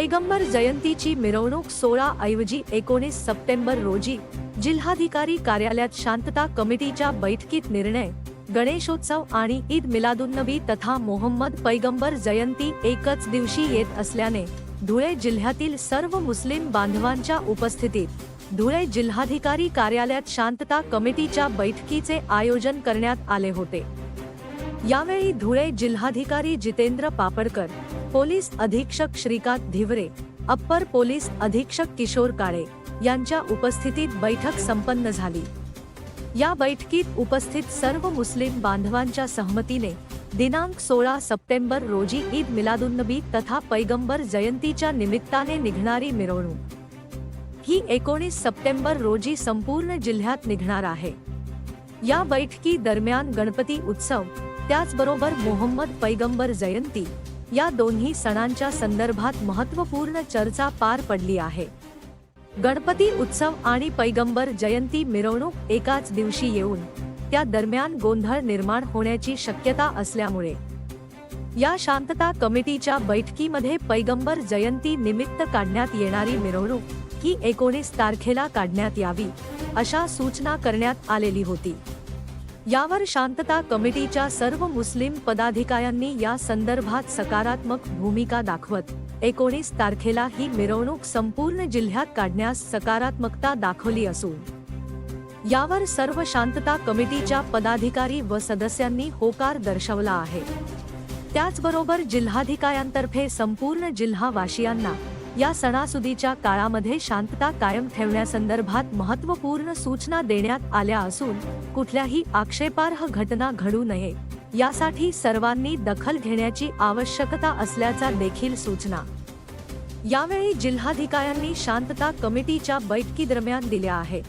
पैगंबर जयंतीची मिरवणूक सोळा ऐवजी एकोणीस सप्टेंबर रोजी जिल्हाधिकारी कार्यालयात शांतता कमिटीच्या बैठकीत निर्णय गणेशोत्सव आणि ईद मिलादुन्नबी तथा मोहम्मद पैगंबर जयंती एकच दिवशी येत असल्याने धुळे जिल्ह्यातील सर्व मुस्लिम बांधवांच्या उपस्थितीत धुळे जिल्हाधिकारी कार्यालयात शांतता कमिटीच्या बैठकीचे आयोजन करण्यात आले होते. यावेळी धुळे जिल्हाधिकारी जितेंद्र पापडकर पोलीस अधीक्षक श्रीकांत धिवरे अप्पर पोलीस अधीक्षक किशोर काळे यांच्या उपस्थितीत बैठक संपन्न झाली. या बैठकीत उपस्थित सर्व मुस्लिम बांधवांच्या सहमतीने दिनांक सोळा सप्टेंबर रोजी ईद मिलादुन्नबी तथा पैगंबर जयंतीच्या निमित्ताने निघणारी मिरवणूक. ही एकोणीस सप्टेंबर रोजी संपूर्ण जिल्ह्यात निघणार आहे. या बैठकी दरम्यान गणपती उत्सव त्याचबरोबर मोहम्मद पैगंबर जयंती या दोन्ही सणांच्या संदर्भात महत्त्वपूर्ण चर्चा पार पडली आहे. गणपती उत्सव आणि पैगंबर जयंती मिरवणूक एकाच दिवशी येऊन त्या दरम्यान गोंधळ निर्माण होण्याची शक्यता असल्यामुळे. या शांतता कमिटीच्या बैठकीमध्ये पैगंबर जयंती निमित्त काढण्यात येणारी मिरवणूक ही एकोणीस तारखेला काढण्यात यावी अशा सूचना करण्यात आलेली होती. यावर शांतता कमिटीच्या सर्व मुस्लिम पदाधिकाऱ्यांनी या संदर्भात सकारात्मक भूमिका दाखवत एकोणीस तारखेला ही मिरवणूक संपूर्ण जिल्ह्यात काढण्यास सकारात्मकता दाखवली असून यावर सर्व शांतता कमिटीच्या पदाधिकारी व सदस्यांनी होकार दर्शवला आहे. त्याचबरोबर जिल्हाधिकाऱ्यांतर्फे संपूर्ण जिल्हावासियांना या सणासुदीच्या काळामध्ये शांतता कायम ठेवण्यासंदर्भात महत्त्वपूर्ण सूचना देण्यात आल्या असून कुठल्याही आक्षेपार्ह घटना घडू नये. यासाठी सर्वांनी दखल घेण्याची आवश्यकता असल्याचा देखील सूचना. यावेळी जिल्हाधिकाऱ्यांनी शांतता कमिटीच्या बैठकीदरम्यान दिल्या आहेत.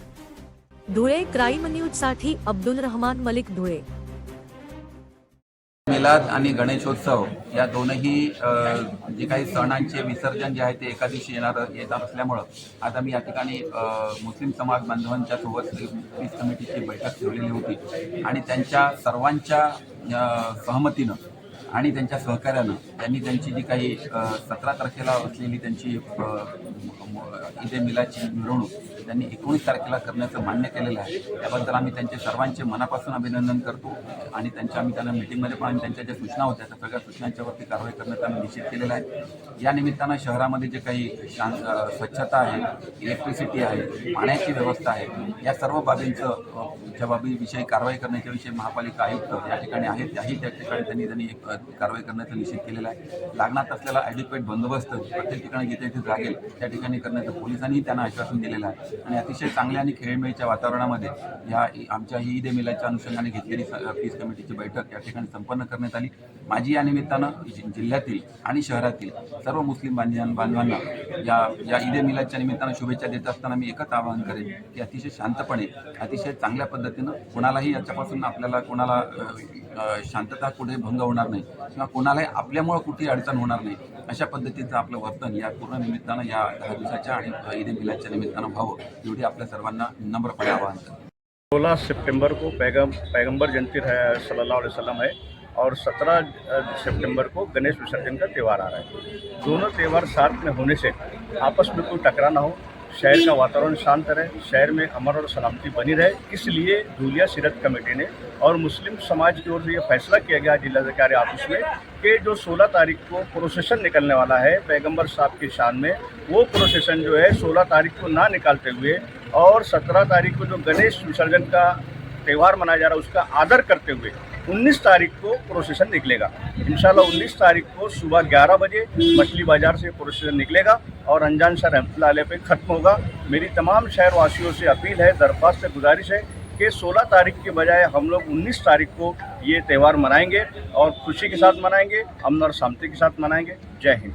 धुळे क्राईम न्यूजसाठी अब्दुल रहमान मलिक धुळे. मिलाद आणि गणेशोत्सव या दोनही जे काही सणांचे विसर्जन जे आहे ते एका दिवशी येणार येत असल्यामुळं आता मी या ठिकाणी मुस्लिम समाज बांधवांच्या सोबत पीस कमिटीची बैठक ठेवलेली होती. आणि त्यांच्या सर्वांच्या सहमतीनं आणि त्यांच्या सहकार्यानं त्यांनी त्यांची जी काही सतरा तारखेला असलेली त्यांची ईद ए मिरवणूक त्यांनी एकोणीस तारखेला करण्याचं मान्य केलेलं आहे. त्याबद्दल आम्ही त्यांचे सर्वांचे मनापासून अभिनंदन करतो आणि त्यांच्या आम्ही त्यांना मिटिंगमध्ये पण आम्ही त्यांच्या ज्या सूचना होत्या त्या सगळ्या सूचनांच्यावरती कारवाई करण्याचा आम्ही निश्चित केलेला आहे. या निमित्तानं शहरामध्ये जे काही शांत स्वच्छता आहे इलेक्ट्रिसिटी आहे पाण्याची व्यवस्था आहे या सर्व बाबींचं ज्या बाबीविषयी कारवाई करण्याच्या विषयी महापालिका आयुक्त या ठिकाणी आहेत त्याही त्या ठिकाणी त्यांनी त्यांनी एक, कारवाई करण्याचा निषेध केलेलं आहे. लागणार असलेला ॲडिक्वेट बंदोबस्त प्रत्येक ठिकाणी जिथे जिथे लागेल त्या ठिकाणी करण्याचं पोलिसांनी त्यांना आश्वासन दिलेलं आहे. आणि अतिशय चांगल्या आणि खेळमेळीच्या वातावरणामध्ये ह्या आमच्या ही ईद ए अनुषंगाने घेतलेली पीस कमिटीची बैठक या ठिकाणी संपन्न करण्यात आली. माझी या निमित्तानं जिल्ह्यातील आणि शहरातील सर्व मुस्लिम बांधवां बांधवांना या या ईद ए निमित्तानं शुभेच्छा देत असताना मी एकच आवाहन करेन की अतिशय शांतपणे अतिशय चांगल्या पद्धतीनं कोणालाही याच्यापासून आपल्याला कोणाला शांतता कुठे भंग होणार नाही किंवा कोणालाही आपल्यामुळं कुठेही अडचण होणार नाही अशा पद्धतीचं आपलं वर्तन या पूर्ण निमित्तानं या दहा दिवसाच्या आणि ईद मिलाच्या निमित्तानं व्हावं एवढी आपल्या सर्वांना नम्रपणे आवाहन करतो. 16 सितंबर को पैगम पैगंबर जयंती सल्लल्लाहु अलैहि वसल्लम है और 17 सितंबर को गणेश विसर्जन का त्यौहार आ रहा है। दोनों त्यौहार साथ में होने से आपस में कोई टकरा ना हो शहर का वातावरण शांत रहे, शहर में अमर और सलामती बनी रहे, इसलिए धूलिया सीरत कमेटी ने और मुस्लिम समाज की ओर से यह फैसला किया गया जिलाधिकारी ऑफ़िस में कि जो 16 तारीख को प्रोसेशन निकलने वाला है, पैगंबर साहब की शान में, वो प्रोसेशन जो है 16 तारीख को ना निकालते हुए और 17 तारीख को जो गणेश विसर्जन का त्यौहार मनाया जा रहा है, उसका आदर करते हुए 19 तारीख को प्रोसेसन निकलेगा। इंशाल्लाह 19 तारीख को सुबह 11 बजे मछली बाज़ार से प्रोसेसन निकलेगा और अनजान शाह रहमतुल्लाह अलैह पे ख़त्म होगा। मेरी तमाम शहरवासियों से अपील है, दरख्वास्त गुजारिश है कि 16 तारीख के बजाय हम लोग 19 तारीख को ये त्यौहार मनाएँगे और खुशी के साथ मनाएँगे अमन और शांति के साथ मनाएँगे। जय हिंद।